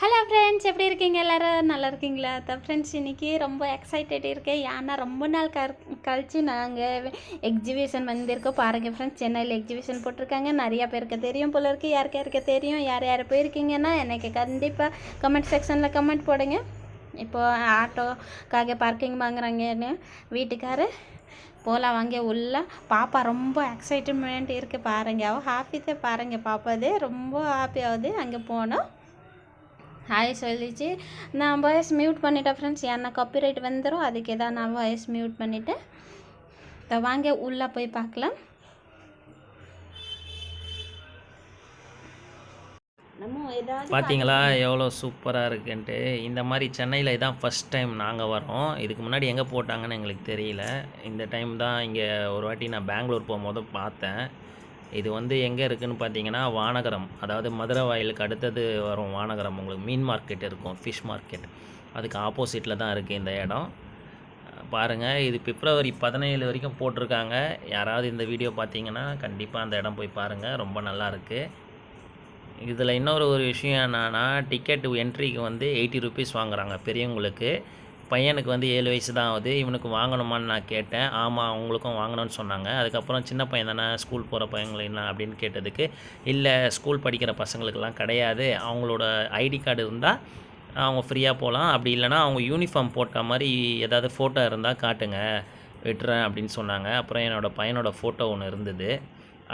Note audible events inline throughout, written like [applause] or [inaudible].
Hello friends எப்படி இருக்கீங்க? எல்லாரும் நல்லா இருக்கீங்களா? தான் ஃப்ரெண்ட்ஸ் இன்றைக்கி ரொம்ப எக்ஸைட்டட் இருக்கேன். ஏன்னா ரொம்ப நாள் கர் கழித்து நாங்கள் எக்ஸிபிஷன் வந்திருக்கோம். பாருங்கள் ஃப்ரெண்ட்ஸ் சென்னையில் எக்ஸிபிஷன் போட்டிருக்காங்க. நிறையா பேருக்கு தெரியும் போல இருக்கு. யாருக்கு யாருக்கு தெரியும்? யார் யார் போயிருக்கீங்கன்னா எனக்கு கண்டிப்பாக கமெண்ட் செக்ஷனில் கமெண்ட் போடுங்க. இப்போது ஆட்டோக்காக பார்க்கிங் வாங்குறாங்கன்னு வீட்டுக்காரு. போகலாம் வாங்க உள்ள. பாப்பா ரொம்ப எக்ஸைட்மெண்ட் இருக்குது பாருங்க. அவள் ஹாப்பி தான். பாருங்க பாப்பாது ரொம்ப ஹாப்பி ஆகுது. அங்கே போனோம். ஹாய் சொல்லிச்சு நான் வாய்ஸ் மியூட் பண்ணிட்டேன் ஃப்ரெண்ட்ஸ் ஏன்னா காப்பிரைட் வந்துடும் அதுக்கு தான் நான் வாய்ஸ் மியூட் பண்ணிட்டேன் இதை வாங்க உள்ளே போய் பார்க்கலாம். ஏதாவது பார்த்தீங்களா? எவ்வளோ சூப்பராக இருக்குன்ட்டு. இந்த மாதிரி சென்னையில் இதான் ஃபஸ்ட் டைம் நாங்கள் வரோம். இதுக்கு முன்னாடி எங்கே போட்டாங்கன்னு எங்களுக்கு தெரியல. இந்த டைம் தான் இங்கே ஒரு வாட்டி நான் பெங்களூர் போகும்போது பார்த்தேன். இது வந்து எங்கே இருக்குதுன்னு பார்த்தீங்கன்னா வானகரம். அதாவது மதுரை வாயிலுக்கு அடுத்தது வரும் வானகரம். உங்களுக்கு மீன் மார்க்கெட் இருக்கும் ஃபிஷ் மார்க்கெட் அதுக்கு ஆப்போசிட்டில் தான் இருக்குது இந்த இடம். பாருங்கள் இது பிப்ரவரி பதினேழு வரைக்கும் போட்டிருக்காங்க. யாராவது இந்த வீடியோ பார்த்தீங்கன்னா கண்டிப்பாக அந்த இடம் போய் பாருங்கள் ரொம்ப நல்லா இருக்குது இதில் இன்னொரு ஒரு விஷயம் என்னென்னா டிக்கெட் என்ட்ரிக்கு வந்து எயிட்டி ருபீஸ் வாங்குகிறாங்க பெரியவங்களுக்கு. பையனுக்கு வந்து ஏழு வயசு தான் ஆகுது. இவனுக்கு வாங்கணுமான்னு நான் கேட்டேன். ஆமாம் அவங்களுக்கும் வாங்கணும்னு சொன்னாங்க. அதுக்கப்புறம் சின்ன பையன் தானே ஸ்கூல் போகிற பையங்களை என்ன அப்படின்னு கேட்டதுக்கு இல்லை ஸ்கூல் படிக்கிற பசங்களுக்கெல்லாம் கிடையாது. அவங்களோட ஐடி கார்டு இருந்தால் அவங்க ஃப்ரீயாக போகலாம் அப்படி இல்லைனா அவங்க யூனிஃபார்ம் போட்ட மாதிரி ஏதாவது ஃபோட்டோ இருந்தால் காட்டுங்க. விட்டுறேன் அப்படின்னு சொன்னாங்க. அப்புறம் என்னோடய பையனோட ஃபோட்டோ ஒன்று இருந்தது.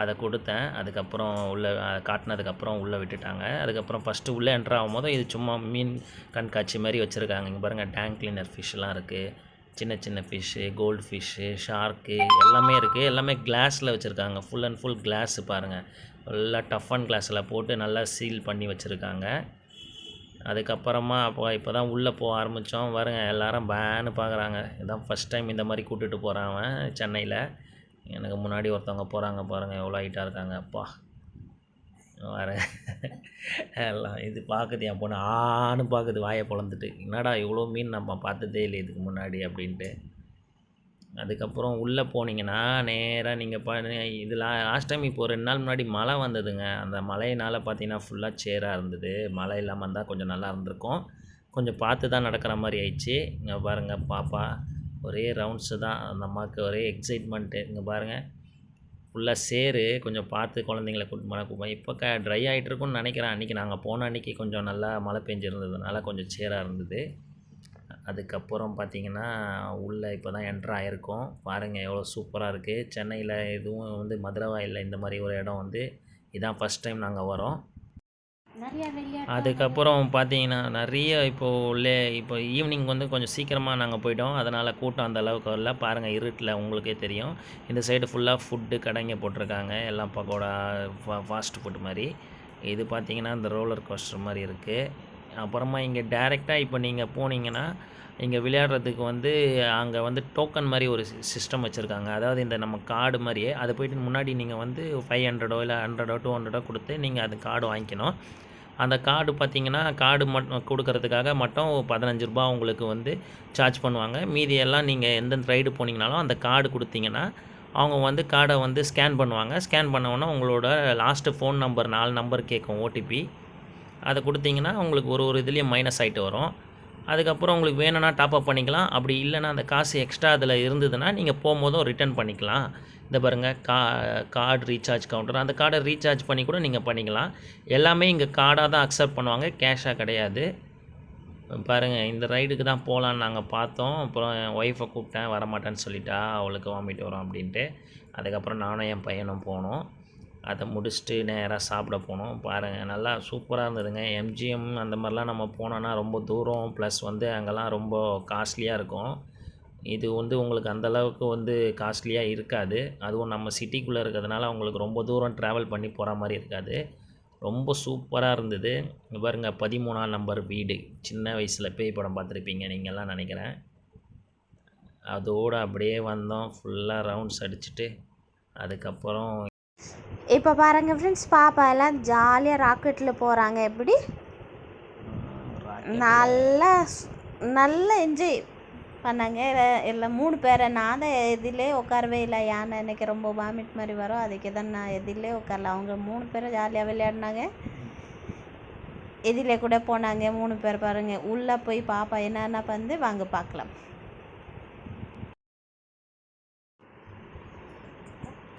அதை கொடுத்தேன். அதுக்கப்புறம் உள்ளே காட்டினதுக்கப்புறம் உள்ளே விட்டுட்டாங்க. அதுக்கப்புறம் ஃபஸ்ட்டு உள்ளே என்ட்ரு ஆகும்போது இது சும்மா மீன் கண்காட்சி மாதிரி வச்சுருக்காங்க. இங்கே பாருங்கள் டேங்க் கிளீனர் ஃபிஷ்லாம் இருக்குது சின்ன சின்ன ஃபிஷ்ஷு கோல்டு ஃபிஷ்ஷு ஷார்க்கு எல்லாமே இருக்குது எல்லாமே கிளாஸில் வச்சுருக்காங்க. ஃபுல் அண்ட் ஃபுல் கிளாஸு பாருங்கள் நல்லா டஃப் அண்ட் கிளாஸில் போட்டு நல்லா சீல் பண்ணி வச்சுருக்காங்க. அதுக்கப்புறமா அப்போ இப்போ தான் உள்ளே போக ஆரம்பித்தோம் வருங்க எல்லாரும் பேனு பார்க்குறாங்க இதான் ஃபஸ்ட் டைம் இந்த மாதிரி கூட்டிகிட்டு போகிறான் அவன் சென்னையில். எனக்கு முன்னாடி ஒருத்தவங்க போகிறாங்க பாருங்கள் எவ்வளோ ஹைட்டாக இருக்காங்க. அப்பா வேறு எல்லாம் இது பார்க்குது என் பொண்ணு ஆன்னு பார்க்குது வாயை பிளந்துட்டு என்னடா இவ்வளோ மீன் நம்ம பார்த்ததே இல்லை இதுக்கு முன்னாடி அப்படின்ட்டு. அதுக்கப்புறம் உள்ளே போனீங்கன்னா நேராக நீங்கள் பா இதில் லாஸ்ட் டைம் இப்போ ரெண்டு நாள் முன்னாடி மழை வந்ததுங்க. அந்த மழையினால் பார்த்தீங்கன்னா ஃபுல்லாக சேராக இருந்தது. மழை இல்லாமல் இருந்தால் கொஞ்சம் நல்லா இருந்திருக்கும். கொஞ்சம் பார்த்து தான் நடக்கிற மாதிரி ஆயிடுச்சு. இங்கே பாருங்கள் பாப்பா ஒரே ரவுண்ட்ஸு தான். அந்த அம்மாவுக்கு ஒரே எக்ஸைட்மெண்ட்டு இங்கே பாருங்கள் ஃபுல்லாக சேரு. கொஞ்சம் பார்த்து குழந்தைங்கள கூட்டு மழை கூப்போம் இப்போ க ட்ரை ஆகிட்டு இருக்கும்னு நினைக்கிறேன். அன்றைக்கி நாங்கள் போன அன்றைக்கி கொஞ்சம் நல்லா மழை பெஞ்சிருந்ததுனால கொஞ்சம் சேராக இருந்தது. அதுக்கப்புறம் பார்த்தீங்கன்னா உள்ளே இப்போ தான் என்ட்ரு ஆகிருக்கோம் பாருங்கள் எவ்வளோ சூப்பராக இருக்குது சென்னையில் எதுவும் வந்து மதுரவாயில் இந்த மாதிரி ஒரு இடம் வந்து. இதான் ஃபஸ்ட் டைம் நாங்கள் வரோம் அதுக்கப்புறம் பார்த்தீங்கன்னா நிறைய இப்போது உள்ளே இப்போ ஈவினிங் வந்து கொஞ்சம் சீக்கிரமாக நாங்கள் போயிட்டோம். அதனால் கூட்டம் அந்த அளவுக்கு வரல. பாருங்கள் இருட்டில் உங்களுக்கே தெரியும். இந்த சைடு ஃபுல்லாக ஃபுட்டு கடைங்க போட்டிருக்காங்க. எல்லாம் பக்கோடா ஃபா ஃபாஸ்ட் ஃபுட் மாதிரி. இது பார்த்தீங்கன்னா இந்த ரோலர் கோஸ்டர் மாதிரி இருக்குது அப்புறமா இங்கே டேரெக்டாக இப்போ நீங்கள் போனீங்கன்னா இங்கே விளையாடுறதுக்கு வந்து அங்கே வந்து டோக்கன் மாதிரி ஒரு சிஸ்டம் வச்சுருக்காங்க. அதாவது இந்த நம்ம கார்டு மாதிரியே அதை போய்ட்டு முன்னாடி நீங்கள் வந்து ஃபைவ் ஹண்ட்ரடோ இல்லை ஹண்ட்ரடோ டூ ஹண்ட்ரடோ கொடுத்து நீங்கள் அந்த கார்டு வாங்கிக்கணும். அந்த கார்டு பார்த்தீங்கன்னா கார்டு மட்டும் கொடுக்கறதுக்காக மட்டும் பதினஞ்சு ரூபா உங்களுக்கு வந்து சார்ஜ் பண்ணுவாங்க. மீதி எல்லாம் நீங்கள் எந்தெந்த ரைடு போனீங்கனாலும் அந்த கார்டு கொடுத்தீங்கன்னா அவங்க வந்து கார்டை வந்து ஸ்கேன் பண்ணுவாங்க. ஸ்கேன் பண்ணவொன்னே உங்களோட லாஸ்ட்டு ஃபோன் நம்பர் நாலு நம்பர் கேட்கும் ஓடிபி அதை கொடுத்தீங்கன்னா உங்களுக்கு ஒரு ஒரு இதுலேயும் மைனஸ் ஆகிட்டு வரும். அதுக்கப்புறம் உங்களுக்கு வேணும்னா டாப்அப் பண்ணிக்கலாம். அப்படி இல்லைன்னா அந்த காசு எக்ஸ்ட்ரா அதில் இருந்ததுன்னா நீங்கள் போகும்போதும் ரிட்டர்ன் பண்ணிக்கலாம். இந்த பாருங்கள் கா கார்டு ரீசார்ஜ் கவுண்டர் அந்த கார்டை ரீசார்ஜ் பண்ணி கூட நீங்கள் பண்ணிக்கலாம். எல்லாமே இங்கே கார்டாக தான் அக்செப்ட் பண்ணுவாங்க கேஷாக கிடையாது. பாருங்கள் இந்த ரைடுக்கு தான் போகலான்னு நாங்கள் பார்த்தோம். அப்புறம் என் ஒய்ஃபை கூப்பிட்டேன் வரமாட்டேன்னு சொல்லிட்டா அவளுக்கு வாமிட் வரும் அப்படின்ட்டு. அதுக்கப்புறம் நானும் என் பையனும் போனோம். அதை முடிச்சுட்டு நேராக சாப்பிட போனோம். பாருங்கள் நல்லா சூப்பராக இருந்ததுங்க. எம்ஜிஎம் அந்த மாதிரிலாம் நம்ம போனோன்னா ரொம்ப தூரம் ப்ளஸ் வந்து அங்கெல்லாம் ரொம்ப காஸ்ட்லியாக இருக்கும். இது வந்து உங்களுக்கு அந்த அளவுக்கு வந்து காஸ்ட்லியாக இருக்காது. அதுவும் நம்ம சிட்டிக்குள்ளே இருக்கிறதுனால உங்களுக்கு ரொம்ப தூரம் ட்ராவல் பண்ணி போகிற மாதிரி இருக்காது. ரொம்ப சூப்பராக இருந்தது. பாருங்க பதிமூணாம் நம்பர் வீடு. சின்ன வயசில் பேய் படம் பார்த்துருப்பீங்க நீங்கள்லாம் நினைக்கிறேன். அதோடு அப்படியே வந்தோம். ஃபுல்லாக ரவுண்ட்ஸ் அடிச்சுட்டு அதுக்கப்புறம் இப்போ பாருங்க ஃப்ரெண்ட்ஸ் பாப்பா எல்லாம் ஜாலியாக ராக்கெட்டில் போகிறாங்க எப்படி? நல்லா நல்லா என்ஜாய் பண்ணாங்க. இல்லை எல்லாம் மூணு பேரை நான் தான் எதிலே உட்காரவே இல்லை. யானை எனக்கு ரொம்ப வாமிட் மாதிரி வரும். அதுக்கு தான் நான் எதிலே உட்காரல. அவங்க மூணு பேரும் ஜாலியாக விளையாடினாங்க. எதிலே கூட போனாங்க. மூணு பேர் பாருங்கள் உள்ளே போய் பாப்பா என்னென்ன வந்து வாங்க பார்க்கலாம்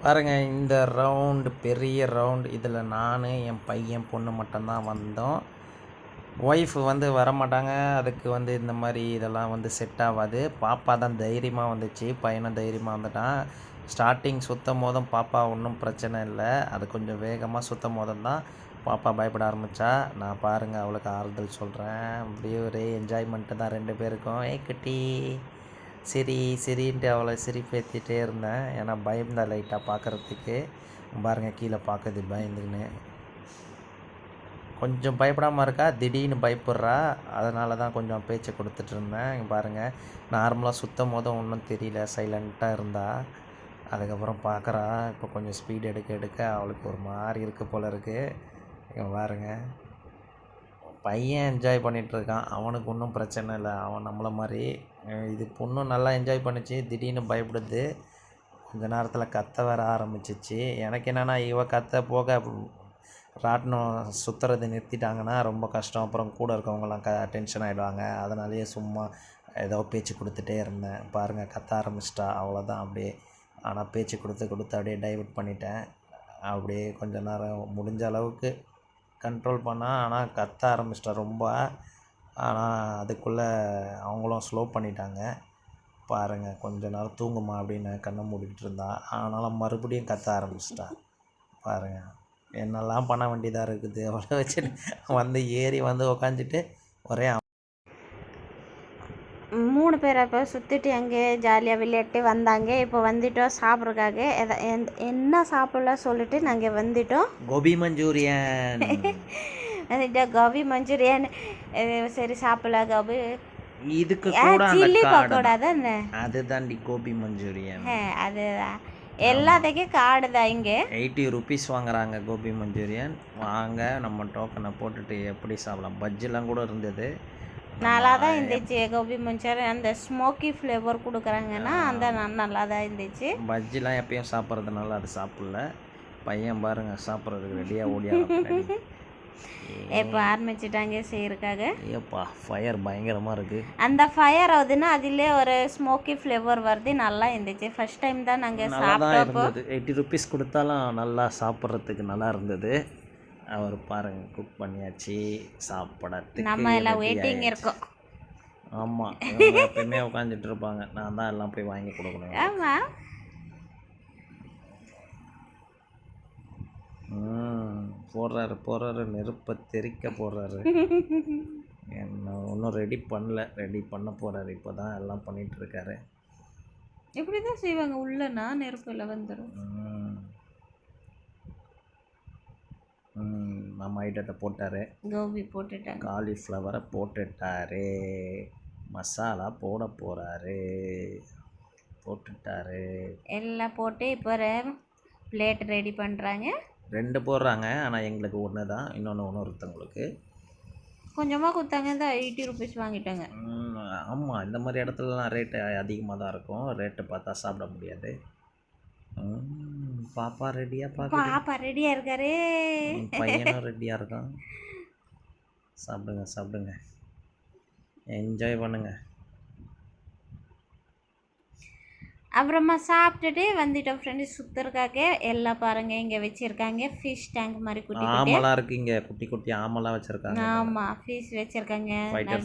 பாருங்க இந்த ரவுண்டு பெரிய ரவுண்டு இதில் நான் என் பையன் பொண்ணு மட்டும்தான் வந்தோம். ஒய்ஃப் வந்து வரமாட்டாங்க. அதுக்கு வந்து இந்த மாதிரி இதெல்லாம் வந்து செட் ஆகாது பாப்பா தான் தைரியமாக வந்துச்சு. பையனும் தைரியமாக வந்துட்டான். ஸ்டார்டிங் சுத்தம் போதும் பாப்பா ஒன்றும் பிரச்சனை இல்லை. அது கொஞ்சம் வேகமாக சுத்தம் போதும் தான் பாப்பா பயப்பட ஆரம்பித்தா நான் பாருங்கள் அவளுக்கு ஆறுதல் சொல்கிறேன் அப்படியே ஒரே என்ஜாய்மெண்ட்டு தான் ரெண்டு பேருக்கும். ஏ குட்டி. சரி சரின்ட்டு அவளை சிரிப்பேற்றிட்டே இருந்தேன். ஏன்னா பயந்தா லைட்டாக பார்க்குறதுக்கு பாருங்கள் கீழே பார்க்குது பயந்துக்குன்னு. கொஞ்சம் பயப்படாமல் இருக்கா? திடீர்னு பயப்படுறா? அதனால தான் கொஞ்சம் பேச்சு கொடுத்துட்ருந்தேன் இங்கே பாருங்கள் நார்மலாக சுத்தம் போதும் ஒன்றும் தெரியல. சைலண்ட்டாக இருந்தா. அதுக்கப்புறம் பார்க்குறா இப்போ கொஞ்சம் ஸ்பீட் எடுக்க எடுக்க அவளுக்கு ஒரு மாதிரி இருக்கு போல் இருக்குது இங்க பாருங்க. பையன் என்ஜாய் பண்ணிகிட்ருக்கான் இருக்கான். அவனுக்கு ஒன்றும் பிரச்சனை இல்லை. அவன் நம்மளை மாதிரி. இது பொண்ணும் நல்லா என்ஜாய் பண்ணுச்சு. திடீர்னு பயப்படுது. கொஞ்ச நேரத்தில் கத்த வர ஆரம்பிச்சிச்சு. எனக்கு என்னென்னா இவ கத்த போக ராட்டினம் சுற்றுறது நிறுத்திட்டாங்கன்னா ரொம்ப கஷ்டம். அப்புறம் கூட இருக்கவங்கலாம் க டென்ஷன் ஆகிடுவாங்க அதனாலேயே சும்மா ஏதோ பேச்சு கொடுத்துட்டே இருந்தேன். பாருங்கள் கத்த ஆரம்பிச்சிட்டா. அவ்வளோதான் அப்படியே. ஆனால் பேச்சு கொடுத்து கொடுத்து அப்படியே டைவர்ட் பண்ணிட்டேன். அப்படியே கொஞ்ச நேரம் முடிஞ்ச அளவுக்கு கண்ட்ரோல் பண்ணால் ஆனால் கத்த ஆரம்பிச்சிட்டா ரொம்ப. ஆனால் அதுக்குள்ளே அவங்களும் ஸ்லோ பண்ணிட்டாங்க. பாருங்கள் கொஞ்ச நேரம் தூங்குமா அப்படின்னு கண்ணை மூடிக்கிட்டு இருந்தா. ஆனாலும் மறுபடியும் கத்த ஆரம்பிச்சிட்டா. பாருங்கள் என்னெல்லாம் பண்ண வேண்டியதாக இருக்குது? அவளை வச்சுட்டு வந்து ஏறி வந்து உக்காந்துட்டு ஒரே மூணு பேரை இப்போ சுற்றிட்டு அங்கே ஜாலியாக விளையாட்டு வந்தாங்க. இப்போ வந்துட்டோம் சாப்பிட்றதுக்காக. எத என்ன சாப்பிடலாம் சொல்லிட்டு நாங்கள் வந்துட்டோம். கோபி மஞ்சூரியன். வந்துட்டு கோபி மஞ்சூரியன். சரி சாப்பிடலாம் கோபி. இதுக்கு கூட சில்லி காடை பக்கோடா தானே. அதுதான்டி கோபி மஞ்சூரியன். ஆ, அது எல்லாத்துக்கும் காடு தான் இங்கே? எயிட்டி ருபீஸ் வாங்குறாங்க கோபி மஞ்சூரியன். வாங்க நம்ம டோக்கனை போட்டுட்டு எப்படி சாப்பிடலாம்? பஜ்ஜிலாம் கூட இருந்தது. நல்லா தான் இருந்துச்சு கோபி மஞ்சூரியன். அந்த ஸ்மோக்கி ஃப்ளேவர் கொடுக்குறாங்கன்னா அந்த நல்லா தான் இருந்துச்சு. பஜ்ஜிலாம் எப்பயும் சாப்பிட்றதுனால அது சாப்பிடல. பையன் பாருங்க சாப்பிட்றதுக்கு ரெடியாக ஓடியா [laughs] இப்போ ஆரம்பிச்சிட்டாங்க செய்யறதுக்காக? ஏப்பா ஃபயர் பயங்கரமாக இருக்குது அந்த ஃபயர் ஆகுதுன்னா அதிலே ஒரு ஸ்மோக்கி ஃப்ளேவர் வருது நல்லா இருந்துச்சு. ஃபர்ஸ்ட் டைம் தான் நாங்கள் நல்லா தான் சாப்பிட்டப்போ. இருந்தது. எயிட்டி ருபீஸ் கொடுத்தாலும் நல்லா சாப்பிட்றதுக்கு நல்லா இருந்தது. அவர் பாருங்க குக் பண்ணியாச்சு சாப்பிடறதுக்கு நம்ம எல்லாம் வெயிட்டிங். இருக்கோம். ஆமாம் எப்பயுமே உட்காந்துட்டு இருப்பாங்க. நான் தான் எல்லாம் போய் வாங்கி கொடுக்கணும். ஆமாம் போடுறாரு போடுறாரு நெருப்பை தெறிக்க போடுறாரு. என்ன ஒன்றும் ரெடி பண்ணல ரெடி பண்ண போகிறாரு இப்போ தான் எல்லாம் பண்ணிட்டு இருக்காரு இப்படி தான் செய்வாங்க? உள்ளனா நெருப்பில் வந்துடும் நம்ம ஐட்டத்தை போட்டார். கோபி போட்டுட்டாங்க. காலிஃப்ளவரை போட்டுட்டாரு. மசாலா போட போகிறாரு போட்டுட்டாரு. எல்லாம் போட்டு இப்போ பிளேட் ரெடி பண்ணுறாங்க ரெண்டு போடுறாங்க ஆனால் எங்களுக்கு ஒன்று தான் இன்னொன்று ஒன்று ஒருத்தவங்களுக்கு. கொஞ்சமாக கொடுத்தாங்க தான் எயிட்டி ருபீஸ் வாங்கிட்டாங்க. ஆமாம் இந்த மாதிரி இடத்துலலாம் ரேட்டு அதிகமாக தான் இருக்கும். ரேட்டு பார்த்தா சாப்பிட முடியாது. பாப்பா ரெடியாக பார்க்குது பாப்பா ரெடியாக இருக்காரு. பையனும் ரெடியாக இருக்கான். சாப்பிடுங்க சாப்பிடுங்க. என்ஜாய் பண்ணுங்க. அப்புறமா சாப்பிட்டுட்டு வந்துட்டோம் ஃப்ரெண்ட்ஸ் சுற்றுறக்காக எல்லாம் பாருங்க இங்கே வச்சுருக்காங்க ஃபிஷ் டேங்க் மாதிரி குட்டி ஆமலாம் இருக்கு இங்கே குட்டி குட்டி ஆமலாம் வச்சுருக்காங்க. ஆமாம் ஃபிஷ் வச்சுருக்காங்க.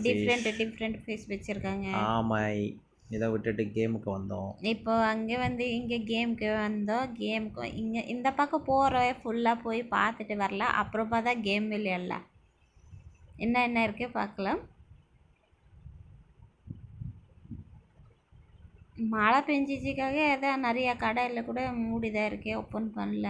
டிஃப்ரெண்ட் டிஃப்ரெண்ட் ஃபிஷ் வச்சுருக்காங்க. ஆமாய் இதை விட்டுட்டு கேமுக்கு வந்தோம். இப்போ அங்கே வந்து இங்கே கேமுக்கு வந்தோம். கேமுக்கு இங்கே இந்த பக்கம் போகிற ஃபுல்லாக போய் பார்த்துட்டு வரலாம். அப்புறமா தான் கேம் விளையாடலாம். என்ன என்ன இருக்கு பார்க்கலாம். மழை பெஞ்சிச்சுக்காக அதான் நிறையா கடையில் கூட மூடிதான் இருக்கு ஓப்பன் பண்ணல.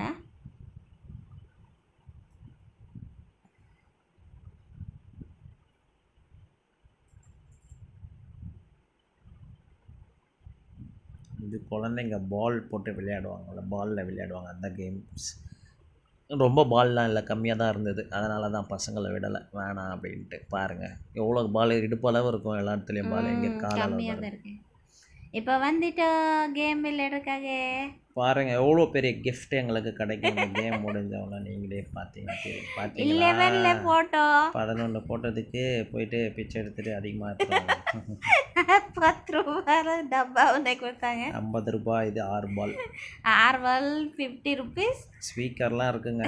இது குழந்தைங்க பால் போட்டு விளையாடுவாங்கள்ல பாலில் விளையாடுவாங்க அந்த கேம்ஸ் ரொம்ப பால்லாம் இல்லை கம்மியாக தான் இருந்தது. அதனால தான் பசங்களை விடலை. வேணாம் அப்படின்ட்டு. பாருங்கள் எவ்வளோ பால் இடுப்பு அளவு இருக்கும் எல்லா இடத்துலையும் பால் எங்கே கால இப்போ வந்துட்டோம் கேம் விளையாடுறதுக்காக பாருங்க எவ்வளோ பெரிய gift எங்களுக்கு கிடைக்கும். இந்த கேம் முடிஞ்சவொன்னே நீங்களே பார்த்தீங்க பார்த்தீங்களா? லெவனில் போட்டோம் பதினொன்று போட்டதுக்கு போயிட்டு பிச்சை எடுத்துட்டு அதிகமாக பத்து ரூபா டப்பா ஒன்று கொடுத்தாங்க. [laughs] ஐம்பது ரூபாய் இது ஆறு பால். ஆர்வல் ஃபிஃப்டி ருபீஸ் ஸ்பீக்கர்லாம் இருக்குங்க.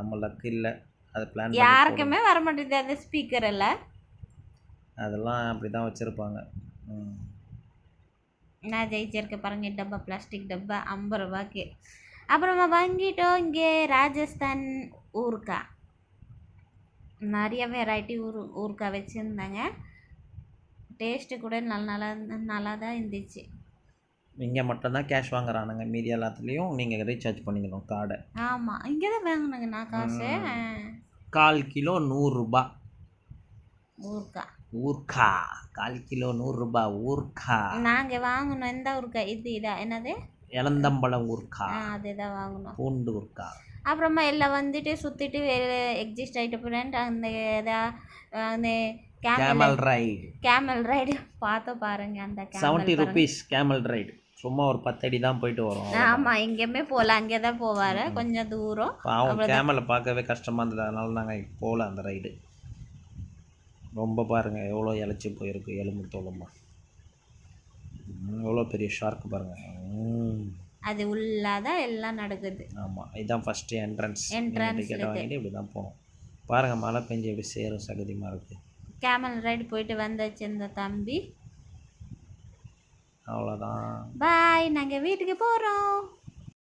நம்ம லக்கு இல்லை. அது பிளான் யாருக்குமே வர மாட்டேங்குது அந்த ஸ்பீக்கர் எல்லாம் அதெல்லாம் அப்படி தான் வச்சுருப்பாங்க. ம். நான் ஜெயிச்சிருக்கேன் பாருங்க டப்பா பிளாஸ்டிக் டப்பா ஐம்பது ரூபாய்க்கு. அப்புறமா வாங்கிட்டோம் இங்கே ராஜஸ்தான் ஊறுக்கா நிறைய வெரைட்டி ஊர் ஊறுக்கா வச்சுருந்தாங்க. டேஸ்ட்டு கூட நல்ல நல்லா நல்லா தான் இருந்துச்சு. இங்கே மட்டும்தான் கேஷ் வாங்குறானுங்க மீதி எல்லாத்துலேயும் நீங்கள் ரீசார்ஜ் பண்ணிக்கணும் கார்டை. ஆமாம் இங்கே தான் வாங்கினாங்க நான் காசு. கால் கிலோ நூறுரூபா ஊறுக்கா ஊர்க்கா கால் கிலோ நூறுரூபா ஊர்க்கா நாங்கள் வாங்கினோம். எந்த ஊறுக்கா இது இதா? என்னது? இளந்தம்பழம் ஊர்க்கா ஆ அதே தான் வாங்கினோம். பூண்டு ஊர்க்கா அப்புறமா எல்லாம் வந்துட்டு சுற்றிட்டு வேறு எக்ஸிஸ்ட் ஆகிட்ட ஃப்ரெண்ட் அந்த எதா அந்த கேமல் ரைடு கேமல் ரைடு பார்த்து பாருங்க அந்த செவன்ட்டி ருபீஸ் கேமல் ரைடு சும்மா ஒரு பத்தடி தான் போயிட்டு வரும். ஆமாம் எங்கேயுமே போகல. அங்கே தான் போவார் கொஞ்சம் தூரம். கேமலை பார்க்கவே கஷ்டமாக இருந்தது. அதனால நாங்கள் போகல அந்த ரைடு ரொம்ப பாருங்கள் எவ்வளோ இழைச்சி போயிருக்கு எலும்பு தோலுமா. எவ்வளோ பெரிய ஷார்க் பாருங்கள் அது உள்ளாதான் எல்லாம் நடக்குது. ஆமாம் இதுதான் ஃபஸ்ட்டு என்ட்ரன்ஸ் Entrance டிக்கெட்டை வாங்கிட்டு இப்படி தான் போகணும். பாருங்கள் மழை பெஞ்சு எப்படி சேரும் சகதியமாக இருக்குது கேமல் ரைடு போயிட்டு வந்தாச்சு இந்த தம்பி. அவ்வளோதான் பாய் நாங்கள் வீட்டுக்கு போகிறோம்